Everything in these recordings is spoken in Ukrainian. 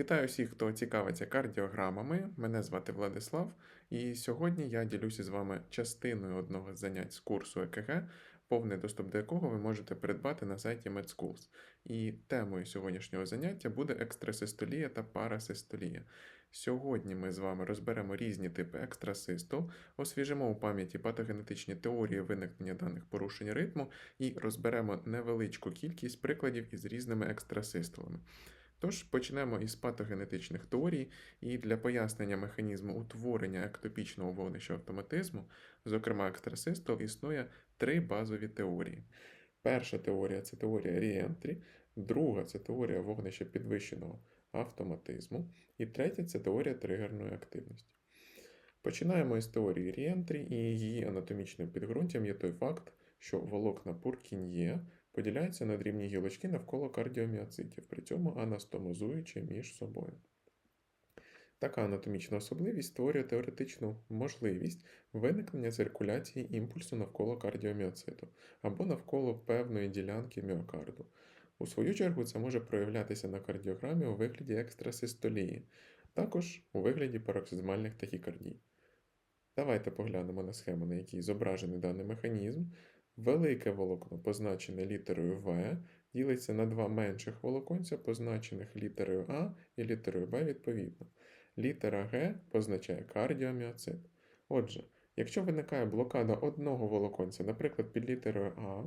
Вітаю всіх, хто цікавиться кардіограмами. Мене звати Владислав, і сьогодні я ділюся з вами частиною одного з занять з курсу ЕКГ, повний доступ до якого ви можете придбати на сайті MedSchools. І темою сьогоднішнього заняття буде екстрасистолія та парасистолія. Сьогодні ми з вами розберемо різні типи екстрасистол, освіжимо у пам'яті патогенетичні теорії виникнення даних порушень ритму і розберемо невеличку кількість прикладів із різними екстрасистолами. Тож почнемо із патогенетичних теорій, і для пояснення механізму утворення ектопічного вогнища автоматизму, зокрема екстрасистол, існує три базові теорії. Перша теорія це теорія ріентрі, друга це теорія вогнища підвищеного автоматизму, і третя це теорія тригерної активності. Починаємо із теорії ріентрі, і її анатомічним підґрунтям є той факт, що волокна Пуркін'є поділяються на дрібні гілочки навколо кардіоміоцитів, при цьому анастомозуючи між собою. Така анатомічна особливість створює теоретичну можливість виникнення циркуляції імпульсу навколо кардіоміоциту або навколо певної ділянки міокарду. У свою чергу це може проявлятися на кардіограмі у вигляді екстрасистолії, також у вигляді пароксизмальних тахікардій. Давайте поглянемо на схему, на якій зображений даний механізм. Велике волокно, позначене літерою В, ділиться на два менших волоконця, позначених літерою А і літерою Б відповідно. Літера Г позначає кардіоміоцит. Отже, якщо виникає блокада одного волоконця, наприклад, під літерою А,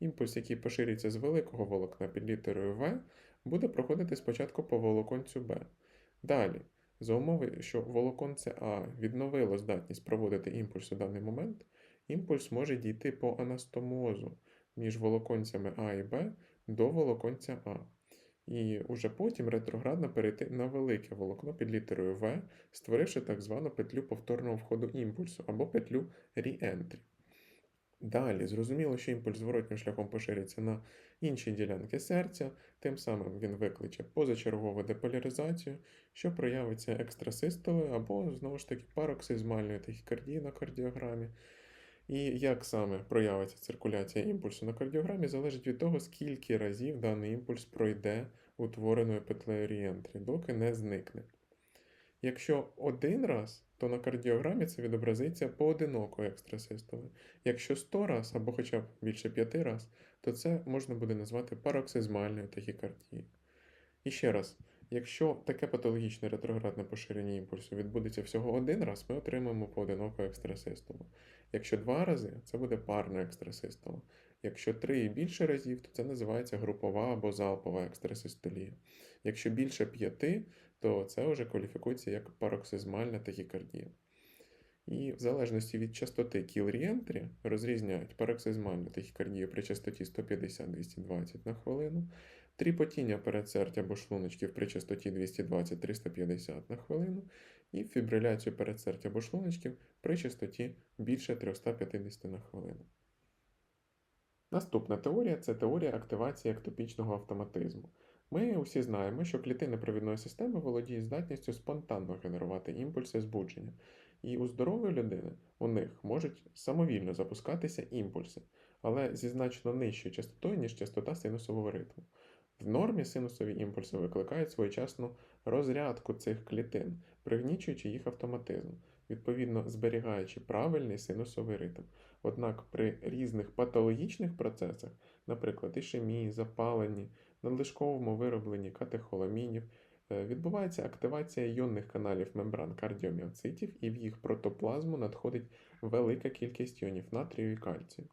імпульс, який поширюється з великого волокна під літерою В, буде проходити спочатку по волоконцю Б. Далі, за умови, що волоконце А відновило здатність проводити імпульс у даний момент, імпульс може дійти по анастомозу між волоконцями А і Б до волоконця А. І уже потім ретроградно перейти на велике волокно під літерою В, створивши так звану петлю повторного входу імпульсу або петлю re-entry. Далі, зрозуміло, що імпульс зворотнім шляхом пошириться на інші ділянки серця, тим самим він викличе позачергову деполяризацію, що проявиться екстрасистолою або, знову ж таки, пароксизмальною тахікардією на кардіограмі. І як саме проявиться циркуляція імпульсу на кардіограмі, залежить від того, скільки разів даний імпульс пройде утвореною петлею рієнтрі, доки не зникне. Якщо один раз, то на кардіограмі це відобразиться поодиноко екстрасистолою. Якщо 100 раз або хоча б більше 5 раз, то це можна буде назвати пароксизмальною тахікардією. І ще раз, якщо таке патологічне ретроградне поширення імпульсу відбудеться всього один раз, ми отримаємо поодиноку екстрасистолу. Якщо два рази, це буде парна екстрасистола. Якщо три і більше разів, то це називається групова або залпова екстрасистолія. Якщо більше п'яти, то це вже кваліфікується як пароксизмальна тахікардія. І в залежності від частоти кіл-ріентрі розрізняють пароксизмальну тахікардію при частоті 150-220 на хвилину, тріпотіння передсердя або шлуночків при частоті 220-350 на хвилину, і фібриляцію передсердя або шлуночків при частоті більше 350 на хвилину. Наступна теорія це теорія активації ектопічного автоматизму. Ми усі знаємо, що клітини провідної системи володіють здатністю спонтанно генерувати імпульси збудження, і у здорової людини у них можуть самовільно запускатися імпульси, але зі значно нижчою частотою, ніж частота синусового ритму. В нормі синусові імпульси викликають своєчасну розрядку цих клітин, пригнічуючи їх автоматизм, відповідно зберігаючи правильний синусовий ритм. Однак при різних патологічних процесах, наприклад, ішемії, запаленні, надлишковому виробленні катехоламінів, е, відбувається активація іонних каналів мембран кардіоміоцитів, і в їх протоплазму надходить велика кількість іонів натрію і кальцію.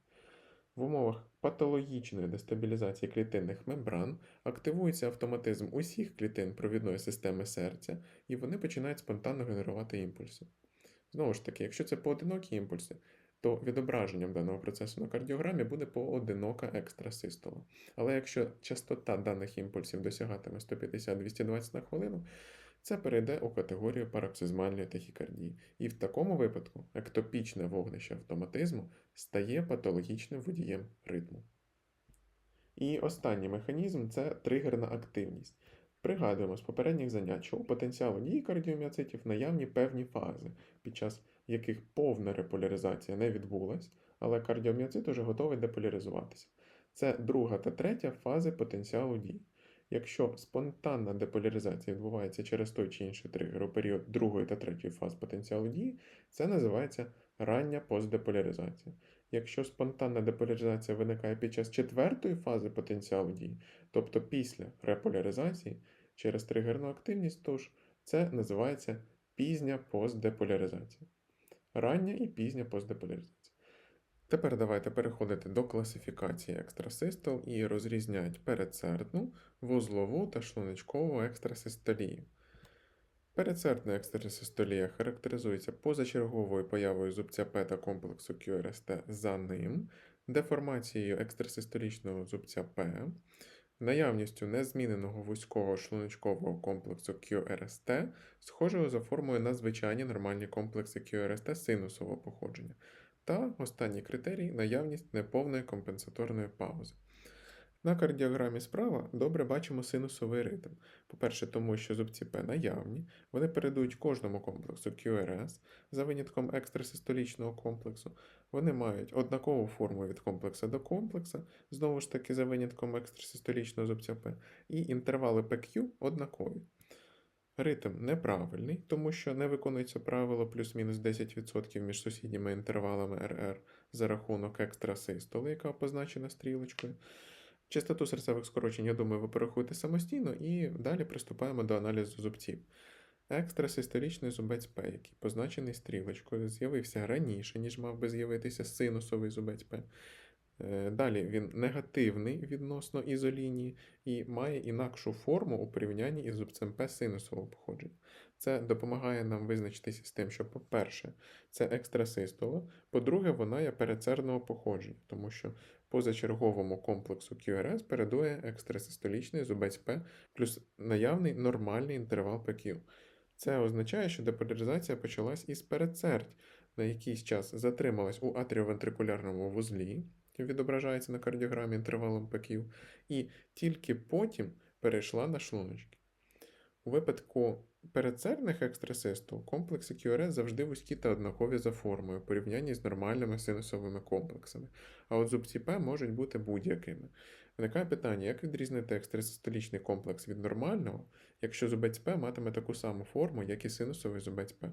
В умовах патологічної дестабілізації клітинних мембран активується автоматизм усіх клітин провідної системи серця, і вони починають спонтанно генерувати імпульси. Знову ж таки, якщо це поодинокі імпульси, то відображенням даного процесу на кардіограмі буде поодинока екстрасистола. Але якщо частота даних імпульсів досягатиме 150-220 на хвилину, це перейде у категорію пароксизмальної тахікардії. І в такому випадку ектопічне вогнище автоматизму стає патологічним водієм ритму. І останній механізм це тригерна активність. Пригадуємо з попередніх занять, що у потенціалу дії кардіоміоцитів наявні певні фази, під час яких повна реполяризація не відбулась, але кардіоміоцит уже готовий деполяризуватися. Це друга та третя фази потенціалу дії. Якщо спонтанна деполяризація відбувається через той чи інший тригер у період другої та третьої фаз потенціалу дії, це називається рання постдеполяризація. Якщо спонтанна деполяризація виникає під час четвертої фази потенціалу дії, тобто після реполяризації через тригерну активність, тож це називається пізня постдеполяризація. Рання і пізня постдеполяризація. Тепер давайте переходити до класифікації екстрасистол і розрізняти передсердну, вузлову та шлуночкову екстрасистолію. Передсердна екстрасистолія характеризується позачерговою появою зубця П та комплексу QRST за ним, деформацією екстрасистолічного зубця П, наявністю незміненого вузького шлуночкового комплексу QRST, схожого за формою на звичайні нормальні комплекси QRST синусового походження. Та останній критерій наявність неповної компенсаторної паузи. На кардіограмі справа добре бачимо синусовий ритм. По-перше, тому що зубці П наявні, вони передають кожному комплексу QRS за винятком екстрасистолічного комплексу. Вони мають однакову форму від комплекса до комплекса, знову ж таки за винятком екстрасистолічного зубця П, і інтервали PQ однакові. Ритм неправильний, тому що не виконується правило плюс-мінус 10% між сусідніми інтервалами RR за рахунок екстрасистоли, яка позначена стрілочкою. Частоту серцевих скорочень, я думаю, ви порахуєте самостійно, і далі приступаємо до аналізу зубців. Екстрасистолічний зубець П, який позначений стрілочкою, з'явився раніше, ніж мав би з'явитися синусовий зубець П. Е, Далі він негативний відносно ізолінії і має інакшу форму у порівнянні із зубцем П синусового походження. Це допомагає нам визначитися з тим, що, по-перше, це екстрасистола, по-друге, вона є передсердного походження, тому що позачерговому комплексу QRS передує екстрасистолічний зубець П плюс наявний нормальний інтервал PQ. Це означає, що деполяризація почалась із передсердь, на якийсь час затрималась у атріовентрикулярному вузлі, відображається на кардіограмі інтервалом PQ, і тільки потім перейшла на шлуночки. У випадку передсердних екстрасистол комплекси QRS завжди вузькі та однакові за формою, порівнянні з нормальними синусовими комплексами, а от зубці П можуть бути будь-якими. Виникає питання, як відрізнити екстрасистолічний комплекс від нормального, якщо зубець П матиме таку саму форму, як і синусовий зубець П.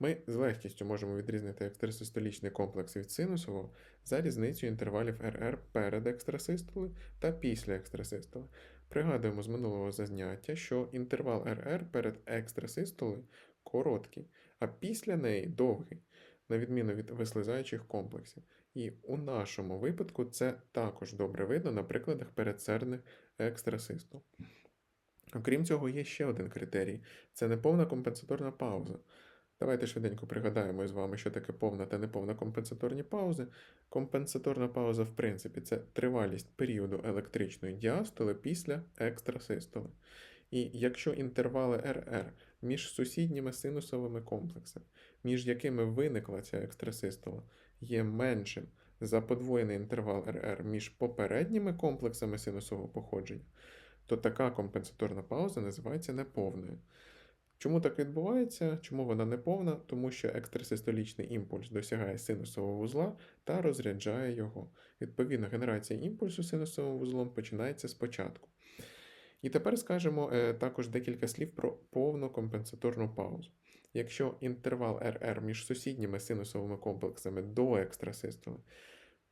Ми з легкістю можемо відрізнити екстрасистолічний комплекс від синусового за різницею інтервалів RR перед екстрасистоли та після екстрасистоли. Пригадуємо з минулого заняття, що інтервал RR перед екстрасистолою короткий, а після неї довгий, на відміну від вислизаючих комплексів. І у нашому випадку це також добре видно на прикладах передсердних екстрасистол. Окрім цього, є ще один критерій це неповна компенсаторна пауза. Давайте швиденько пригадаємо з вами, що таке повна та неповна компенсаторні паузи. Компенсаторна пауза, в принципі, це тривалість періоду електричної діастоли після екстрасистоли. І якщо інтервали RR між сусідніми синусовими комплексами, між якими виникла ця екстрасистола, є меншим за подвоєний інтервал RR між попередніми комплексами синусового походження, то така компенсаторна пауза називається неповною. Чому так відбувається? Чому вона не повна? Тому що екстрасистолічний імпульс досягає синусового вузла та розряджає його. Відповідно, генерація імпульсу синусовим вузлом починається спочатку. І тепер скажемо е, також декілька слів про повну компенсаторну паузу. Якщо інтервал RR між сусідніми синусовими комплексами до екстрасистоли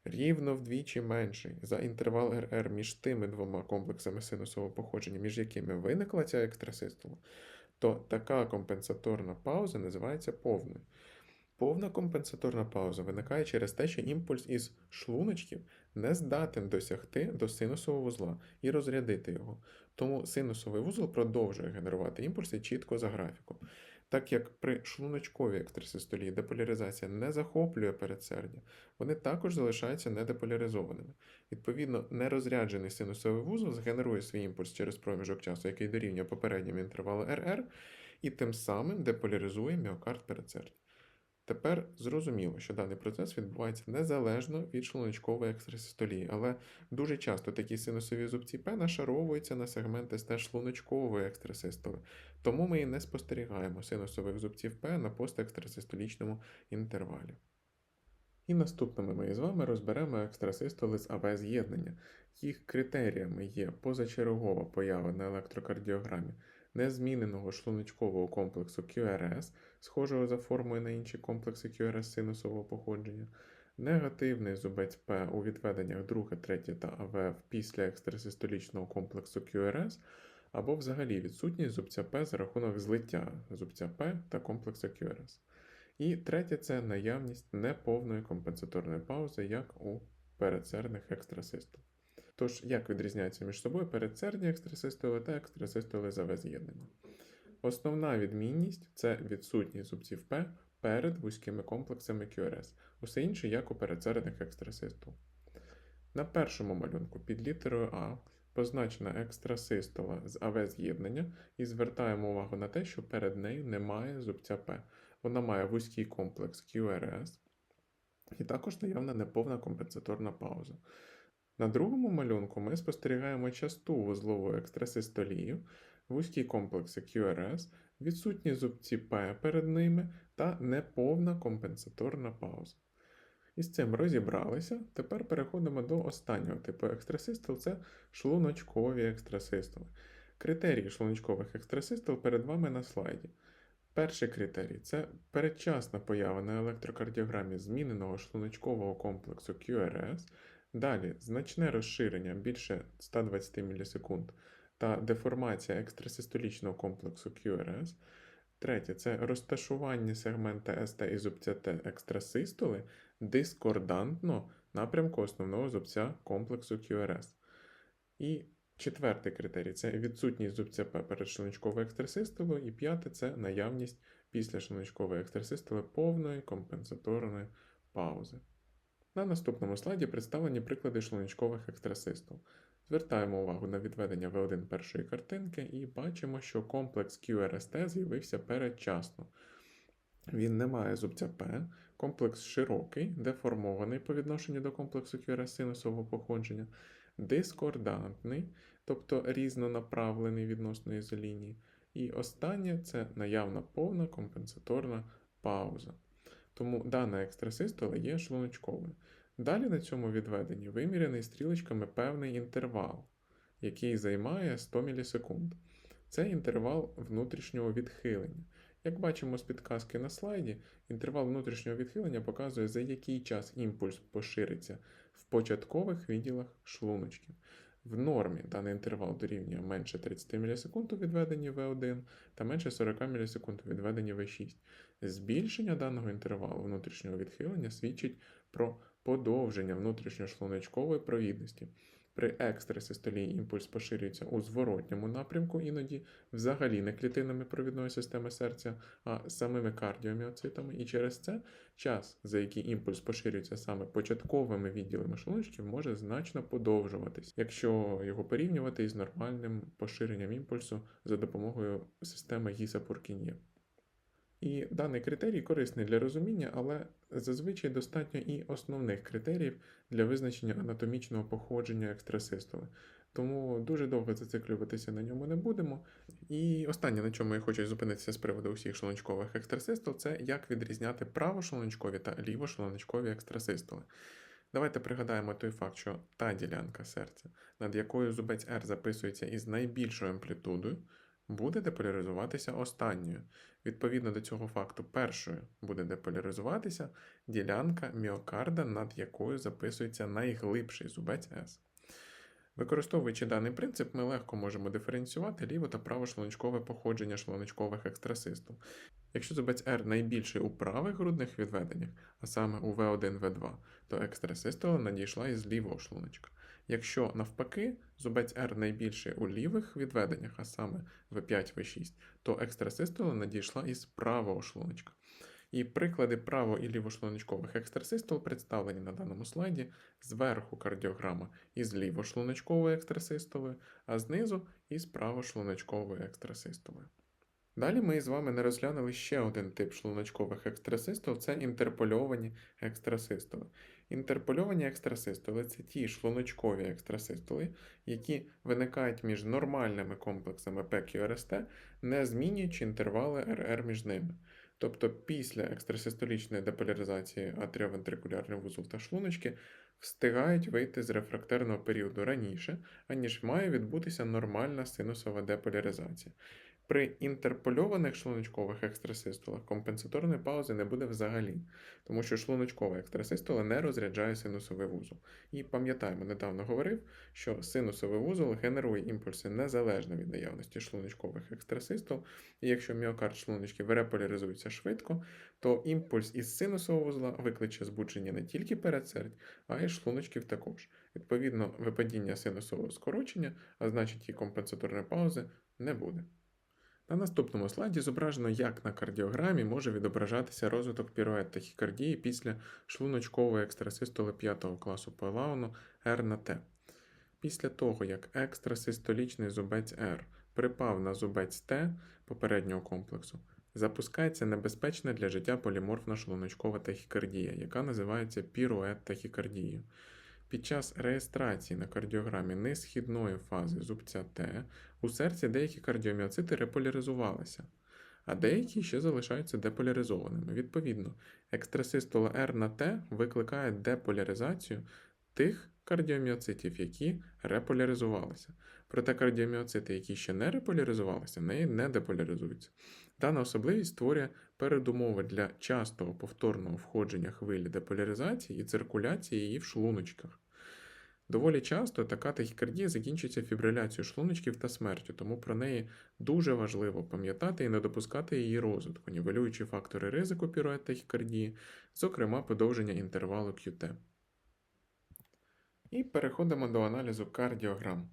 рівно вдвічі менший за інтервал RR між тими двома комплексами синусового походження, між якими виникла ця екстрасистола, то така компенсаторна пауза називається повною. Повна компенсаторна пауза виникає через те, що імпульс із шлуночків не здатен досягти до синусового вузла і розрядити його. Тому синусовий вузол продовжує генерувати імпульси чітко за графіком. Так як при шлуночковій екстрасистолії деполяризація не захоплює передсердя, вони також залишаються недеполяризованими. Відповідно, нерозряджений синусовий вузол згенерує свій імпульс через проміжок часу, який дорівнює попередньому інтервалу RR, і тим самим деполяризує міокард передсердя. Тепер зрозуміло, що даний процес відбувається незалежно від шлуночкової екстрасистолії, але дуже часто такі синусові зубці П нашаровуються на сегменти стеж шлуночкової екстрасистоли, тому ми і не спостерігаємо синусових зубців П на постекстрасистолічному інтервалі. І наступними ми з вами розберемо екстрасистоли з АВ з'єднання. Їх критеріями є позачергова поява на електрокардіограмі незміненого шлуночкового комплексу QRS, схожого за формою на інші комплекси QRS синусового походження, негативний зубець П у відведеннях 2, 3 та АВФ після екстрасистолічного комплексу QRS, або взагалі відсутність зубця П за рахунок злиття зубця П та комплексу QRS. І третє це наявність неповної компенсаторної паузи, як у передсердних екстрасистол. Тож, як відрізняються між собою передсердні екстрасистоли та екстрасистоли за з'єднання? Основна відмінність це відсутність зубців П перед вузькими комплексами QRS. Усе інше як у передсердних екстрасистол. На першому малюнку під літерою А позначена екстрасистола з АВ з'єднання і звертаємо увагу на те, що перед нею немає зубця П. Вона має вузький комплекс QRS і також наявна неповна компенсаторна пауза. На другому малюнку ми спостерігаємо часту вузлову екстрасистолію, вузькі комплекси QRS, відсутні зубці П перед ними та неповна компенсаторна пауза. І з цим розібралися. Тепер переходимо до останнього типу екстрасистол це шлуночкові екстрасистоли. Критерії шлуночкових екстрасистол перед вами на слайді. Перший критерій це передчасна поява на електрокардіограмі зміненого шлуночкового комплексу QRS. Далі значне розширення більше 120 мілісекунд та деформація екстрасистолічного комплексу QRS. Третє це розташування сегмента СТ і зубця Т екстрасистоли дискордантно напрямку основного зубця комплексу QRS. І четвертий критерій це відсутність зубця П перед шлуночковою екстрасистолою. І п'яте це наявність після шлуночкової екстрасистоли повної компенсаторної паузи. На наступному слайді представлені приклади шлуночкових екстрасистол. Звертаємо увагу на відведення В1 першої картинки і бачимо, що комплекс QRST з'явився передчасно. Він не має зубця П, комплекс широкий, деформований по відношенню до комплексу QRS синусового походження, дискордантний, тобто різнонаправлений відносно ізолінії. І останнє це наявна повна компенсаторна пауза. Тому дана екстрасистола є шлуночковою. Далі на цьому відведенні виміряний стрілочками певний інтервал, який займає 100 мілісекунд. Це інтервал внутрішнього відхилення. Як бачимо з підказки на слайді, інтервал внутрішнього відхилення показує, за який час імпульс пошириться в початкових відділах шлуночків. В нормі даний інтервал дорівнює менше 30 мілісекунд у відведенні V1 та менше 40 мілісекунд у відведенні V6. Збільшення даного інтервалу внутрішнього відхилення свідчить про подовження внутрішньошлуночкової провідності. При екстрасистолії імпульс поширюється у зворотньому напрямку, іноді взагалі не клітинами провідної системи серця, а самими кардіоміоцитами. І через це час, за який імпульс поширюється саме початковими відділами шлуночків, може значно подовжуватись, якщо його порівнювати із нормальним поширенням імпульсу за допомогою системи Гіса-Пуркін'є. І даний критерій корисний для розуміння, але зазвичай достатньо і основних критеріїв для визначення анатомічного походження екстрасистоли. Тому дуже довго зациклюватися на ньому не будемо. І останнє, на чому я хочу зупинитися з приводу усіх шлуночкових екстрасистол, це як відрізняти правошлуночкові та лівошлуночкові екстрасистоли. Давайте пригадаємо той факт, що та ділянка серця, над якою зубець R записується із найбільшою амплітудою, буде деполяризуватися останньою. Відповідно до цього факту, першою буде деполяризуватися ділянка міокарда, над якою записується найглибший зубець С. Використовуючи даний принцип, ми легко можемо диференціювати ліво та правошлуночкове походження шлуночкових екстрасистол. Якщо зубець R найбільший у правих грудних відведеннях, а саме у V1, V2, то екстрасистола надійшла із лівого шлуночка. Якщо навпаки зубець R найбільший у лівих відведеннях, а саме V5, V6, то екстрасистола надійшла із правого шлуночка. І приклади право- і лівошлуночкових екстрасистол представлені на даному слайді. Зверху кардіограма із лівошлуночковою екстрасистолою, а знизу із правошлуночковою екстрасистолою. Далі ми з вами не розглянули ще один тип шлуночкових екстрасистол це інтерпольовані екстрасистоли. Інтерпольовані екстрасистоли це ті шлуночкові екстрасистоли, які виникають між нормальними комплексами PQRST, не змінюючи інтервали RR між ними. Тобто після екстрасистолічної деполяризації атріовентрикулярний вузол та шлуночки встигають вийти з рефрактерного періоду раніше, аніж має відбутися нормальна синусова деполяризація. При інтерпольованих шлуночкових екстрасистолах компенсаторної паузи не буде взагалі, тому що шлуночкова екстрасистола не розряджає синусовий вузол. І пам'ятаємо, недавно говорив, що синусовий вузол генерує імпульси незалежно від наявності шлуночкових екстрасистол, і якщо міокард шлуночків реполяризується швидко, то імпульс із синусового вузла викличе збудження не тільки передсердь, а й шлуночків також. Відповідно, випадіння синусового скорочення, а значить і компенсаторної паузи, не буде. На наступному слайді зображено, як на кардіограмі може відображатися розвиток пірует тахікардії після шлуночкової екстрасистоли 5 класу Пелауну R на T. Після того, як екстрасистолічний зубець R припав на зубець Т попереднього комплексу, запускається небезпечна для життя поліморфна шлуночкова тахікардія, яка називається пірует тахікардією. Під час реєстрації на кардіограмі несхідної фази зубця Т у серці деякі кардіоміоцити реполяризувалися, а деякі ще залишаються деполяризованими. Відповідно, екстрасистола R на Т викликає деполяризацію тих кардіоміоцитів, які реполяризувалися. Проте кардіоміоцити, які ще не реполяризувалися, неї не деполяризуються. Дана особливість створює передумови для частого повторного входження хвилі деполяризації і циркуляції її в шлуночках. Доволі часто така тахікардія закінчується фібриляцією шлуночків та смертю, тому про неї дуже важливо пам'ятати і не допускати її розвитку, нівелюючи фактори ризику пірует тахікардії, зокрема подовження інтервалу QT. І переходимо до аналізу кардіограм.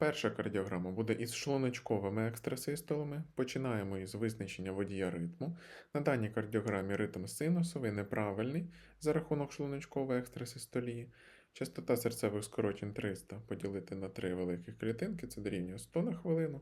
Перша кардіограма буде із шлуночковими екстрасистолами. Починаємо із визначення водія ритму. На даній кардіограмі ритм синусовий, неправильний за рахунок шлуночкової екстрасистолії. Частота серцевих скорочень 300 поділити на 3 великих клітинки, це дорівнює 100 на хвилину.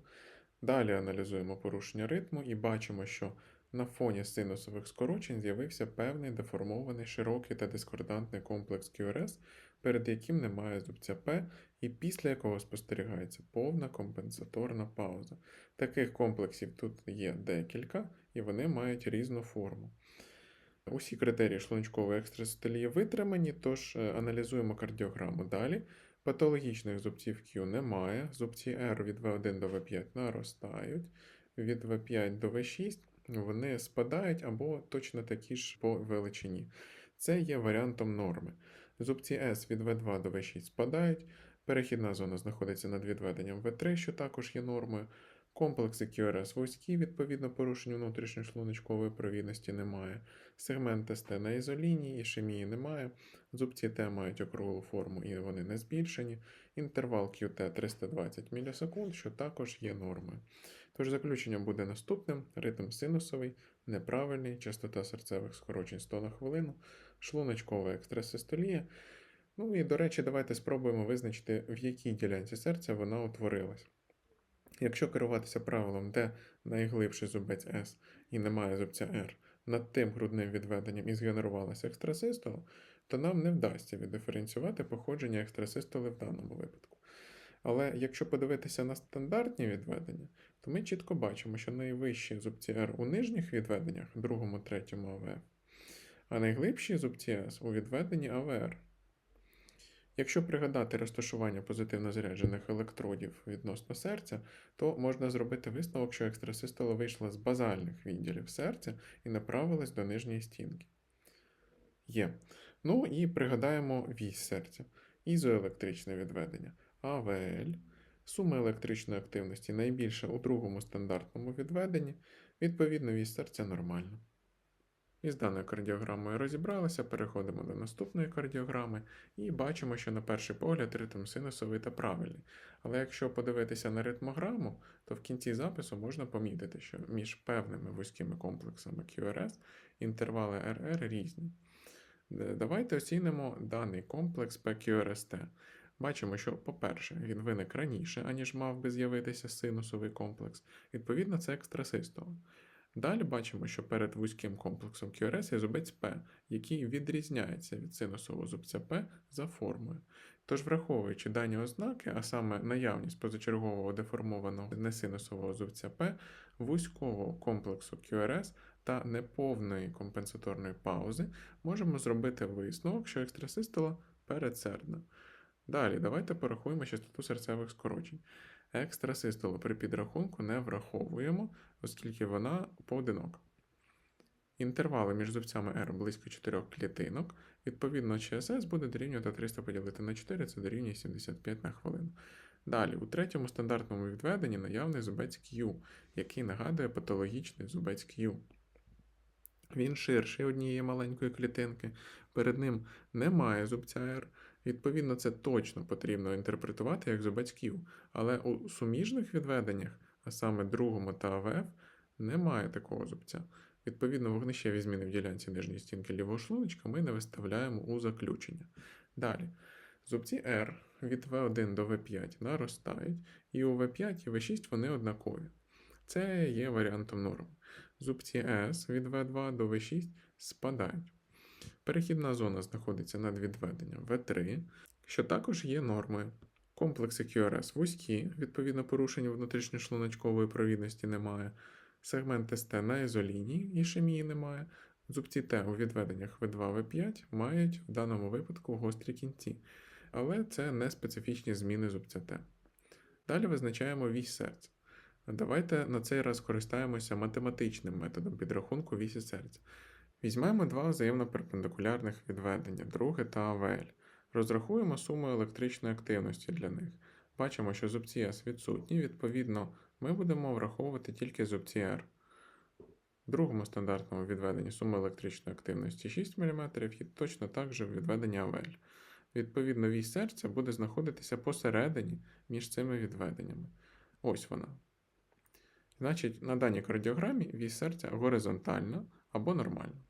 Далі аналізуємо порушення ритму і бачимо, що на фоні синусових скорочень з'явився певний деформований широкий та дискордантний комплекс QRS, перед яким немає зубця П, і після якого спостерігається повна компенсаторна пауза. Таких комплексів тут є декілька, і вони мають різну форму. Усі критерії шлунчкової екстрасистолії витримані, тож е, аналізуємо кардіограму далі. Патологічних зубців Q немає, зубці R від V1 до V5 наростають, від V5 до V6 вони спадають або точно такі ж по величині. Це є варіантом норми. Зубці S від V2 до V6 спадають, перехідна зона знаходиться над відведенням V3, що також є нормою. Комплекси QRS вузькі, відповідно, порушень внутрішньої шлуночкової провідності немає. Сегменти СТ на ізолінії, ішемії немає. Зубці Т мають округлу форму і вони не збільшені. Інтервал QT 320 мілісекунд, що також є нормою. Тож заключення буде наступним: ритм синусовий, неправильний, частота серцевих скорочень 100 на хвилину, шлуночкова екстрасистолія. Ну і, до речі, давайте спробуємо визначити, в якій ділянці серця вона утворилась. Якщо керуватися правилом, де найглибший зубець S і немає зубця R, над тим грудним відведенням і згенерувалася екстрасистола, то нам не вдасться віддиференціювати походження екстрасистоли в даному випадку. Але якщо подивитися на стандартні відведення, то ми чітко бачимо, що найвищі зубці R у нижніх відведеннях, другому, третьому АВФ, а найглибші зубці S у відведенні АВР. Якщо пригадати розташування позитивно заряджених електродів відносно серця, то можна зробити висновок, що екстрасистола вийшла з базальних відділів серця і направилась до нижньої стінки. Є. Ну і пригадаємо вісь серця, ізоелектричне відведення, АВЛ, сума електричної активності найбільша у другому стандартному відведенні, відповідно, вісь серця нормальна. Із даною кардіограмою розібралися, переходимо до наступної кардіограми і бачимо, що на перший погляд ритм синусовий та правильний. Але якщо подивитися на ритмограму, то в кінці запису можна помітити, що між певними вузькими комплексами QRS інтервали RR різні. Давайте оцінимо даний комплекс PQRST. Бачимо, що, по-перше, він виник раніше, аніж мав би з'явитися синусовий комплекс. Відповідно, це екстрасистола. Далі бачимо, що перед вузьким комплексом QRS є зубець P, який відрізняється від синусового зубця P за формою. Тож, враховуючи дані ознаки, а саме наявність позачергового деформованого несинусового зубця P, вузького комплексу QRS та неповної компенсаторної паузи, можемо зробити висновок, що екстрасистола передсердна. Далі, давайте порахуємо частоту серцевих скорочень. Екстрасистолу при підрахунку не враховуємо, оскільки вона поодинока. Інтервали між зубцями R близько 4 клітинок. Відповідно, ЧСС буде дорівнювати 300 поділити на 4, це дорівнює 75 на хвилину. Далі, у третьому стандартному відведенні наявний зубець Q, який нагадує патологічний зубець Q. Він ширший однієї маленької клітинки, перед ним немає зубця R. Відповідно, це точно потрібно інтерпретувати як зубець Q, але у суміжних відведеннях, а саме другому та АВФ, немає такого зубця. Відповідно, вогнищеві зміни в ділянці нижньої стінки лівого шлуночка ми не виставляємо у заключення. Далі. Зубці R від V1 до V5 наростають, і у V5 і V6 вони однакові. Це є варіантом норми. Зубці S від V2 до V6 спадають. Перехідна зона знаходиться над відведенням V3, що також є нормою. Комплекси QRS вузькі, відповідно, порушень внутрішньошлуночкової провідності немає. Сегменти СТ на ізолінії, ішемії немає. Зубці Т у відведеннях V2, V5 мають в даному випадку гострі кінці, але це не специфічні зміни зубця Т. Далі визначаємо вісь серця. Давайте на цей раз користаємося математичним методом підрахунку вісі серця. Візьмемо два взаємно перпендикулярних відведення, друге та АВЛ. Розрахуємо суму електричної активності для них. Бачимо, що зубці С відсутні, відповідно, ми будемо враховувати тільки зубці R. В другому стандартному відведенні сума електричної активності 6 мм і точно так же в відведенні АВЛ. Відповідно, вісь серця буде знаходитися посередині між цими відведеннями. Ось вона. Значить, на даній кардіограмі вісь серця горизонтальна або нормальна.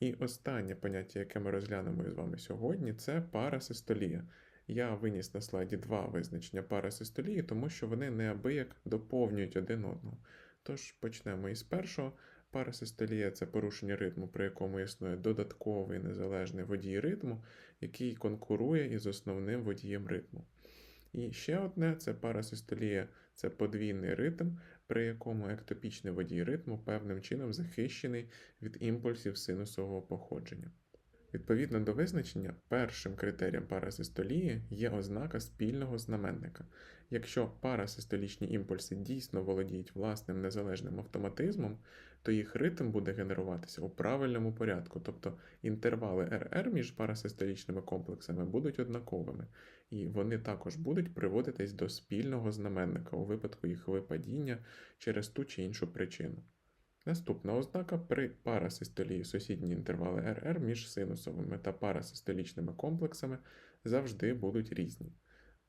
І останнє поняття, яке ми розглянемо із вами сьогодні, це парасистолія. Я виніс на слайді два визначення парасистолії, тому що вони неабияк доповнюють один одного. Тож почнемо із першого. Парасистолія це порушення ритму, при якому існує додатковий незалежний водій ритму, який конкурує із основним водієм ритму. І ще одне це парасистолія це подвійний ритм, при якому ектопічний водій ритму певним чином захищений від імпульсів синусового походження. Відповідно до визначення, першим критерієм парасистолії є ознака спільного знаменника. Якщо парасистолічні імпульси дійсно володіють власним незалежним автоматизмом, то їх ритм буде генеруватися у правильному порядку, тобто інтервали RR між парасистолічними комплексами будуть однаковими, і вони також будуть приводитись до спільного знаменника у випадку їх випадіння через ту чи іншу причину. Наступна ознака при парасистолії сусідні інтервали RR між синусовими та парасистолічними комплексами завжди будуть різні.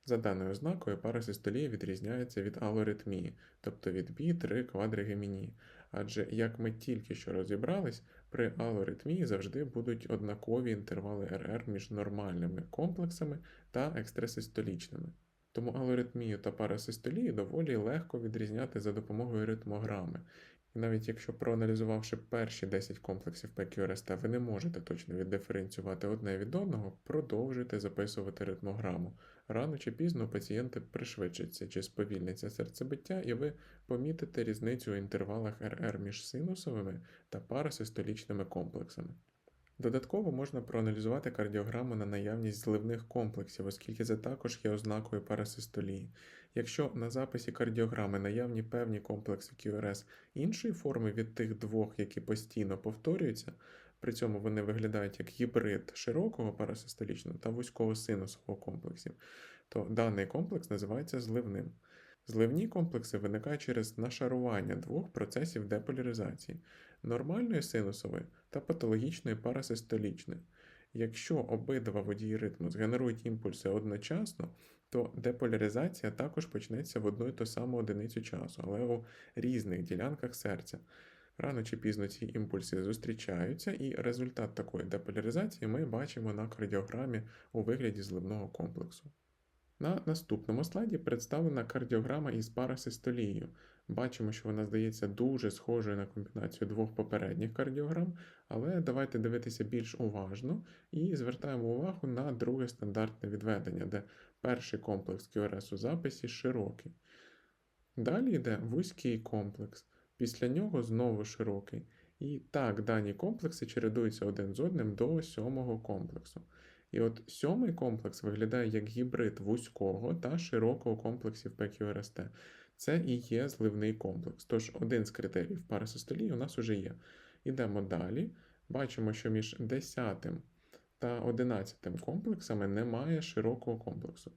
За даною ознакою парасистолія відрізняється від алоритмії, тобто від бі3 квадригемінії, адже, як ми тільки що розібрались, при алоритмії завжди будуть однакові інтервали RR між нормальними комплексами та екстрасистолічними. Тому алоритмію та парасистолію доволі легко відрізняти за допомогою ритмограми. І навіть якщо проаналізувавши перші 10 комплексів PQRST, ви не можете точно віддиференціювати одне від одного, продовжуйте записувати ритмограму. Рано чи пізно у пацієнта пришвидшиться чи сповільниться серцебиття, і ви помітите різницю у інтервалах РР між синусовими та парасистолічними комплексами. Додатково можна проаналізувати кардіограму на наявність зливних комплексів, оскільки це також є ознакою парасистолії. Якщо на записі кардіограми наявні певні комплекси QRS іншої форми від тих двох, які постійно повторюються, при цьому вони виглядають як гібрид широкого парасистолічного та вузького синусового комплексів, то даний комплекс називається зливним. Зливні комплекси виникають через нашарування двох процесів деполяризації нормальної синусової та патологічної парасистолічної. Якщо обидва водії ритму згенерують імпульси одночасно, то деполяризація також почнеться в одну і ту саму одиницю часу, але у різних ділянках серця. Рано чи пізно ці імпульси зустрічаються, і результат такої деполяризації ми бачимо на кардіограмі у вигляді зливного комплексу. На наступному слайді представлена кардіограма із парасистолією. Бачимо, що вона здається дуже схожою на комбінацію двох попередніх кардіограм, але давайте дивитися більш уважно і звертаємо увагу на друге стандартне відведення, де перший комплекс QRS у записі широкий. Далі йде вузький комплекс, після нього знову широкий. І так дані комплекси чередуються один з одним до сьомого комплексу. І от сьомий комплекс виглядає як гібрид вузького та широкого комплексів PQRST. Це і є зливний комплекс. Тож один з критеріїв парасистолії у нас уже є. Ідемо далі. Бачимо, що між 10 та 11 комплексами немає широкого комплексу.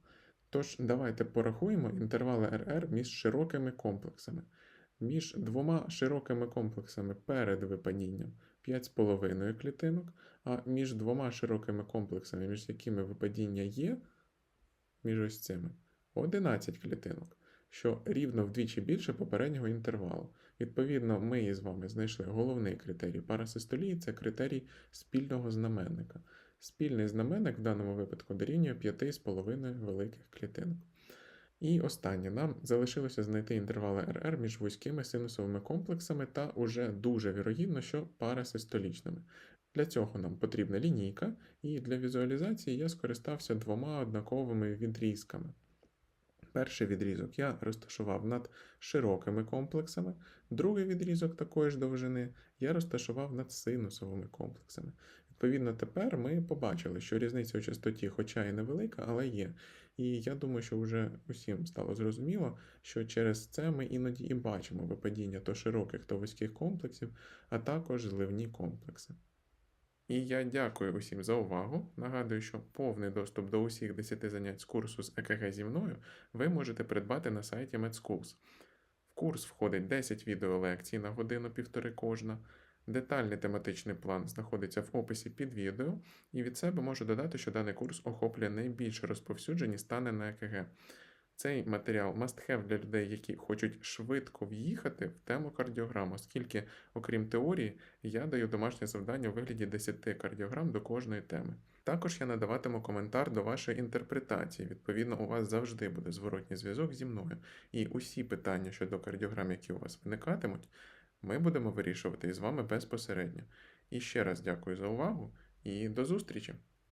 Тож давайте порахуємо інтервали RR між широкими комплексами. Між двома широкими комплексами перед випадінням 5,5 клітинок, а між двома широкими комплексами, між якими випадіння є, між ось цими 11 клітинок, що рівно вдвічі більше попереднього інтервалу. Відповідно, ми із вами знайшли головний критерій парасистолії це критерій спільного знаменника. Спільний знаменник в даному випадку дорівнює 5,5 великих клітинок. І останнє, нам залишилося знайти інтервали RR між вузькими синусовими комплексами та уже дуже вірогідно, що парасистолічними. Для цього нам потрібна лінійка, і для візуалізації я скористався двома однаковими відрізками. Перший відрізок я розташував над широкими комплексами, другий відрізок такої ж довжини я розташував над синусовими комплексами. Відповідно, тепер ми побачили, що різниця у частоті, хоча і невелика, але є. І я думаю, що вже усім стало зрозуміло, що через це ми іноді і бачимо випадіння то широких, то вузьких комплексів, а також зливні комплекси. І я дякую усім за увагу. Нагадую, що повний доступ до усіх 10 занять з курсу з ЕКГ зі мною ви можете придбати на сайті MedSchools. В курс входить 10 відеолекцій на годину-півтори кожна. Детальний тематичний план знаходиться в описі під відео, і від себе можу додати, що даний курс охоплює найбільш розповсюджені стани на ЕКГ. Цей матеріал must have для людей, які хочуть швидко в'їхати в тему кардіограм, оскільки, окрім теорії, я даю домашнє завдання у вигляді 10 кардіограм до кожної теми. Також я надаватиму коментар до вашої інтерпретації. Відповідно, у вас завжди буде зворотній зв'язок зі мною. І усі питання щодо кардіограм, які у вас виникатимуть, ми будемо вирішувати із вами безпосередньо. І ще раз дякую за увагу і до зустрічі!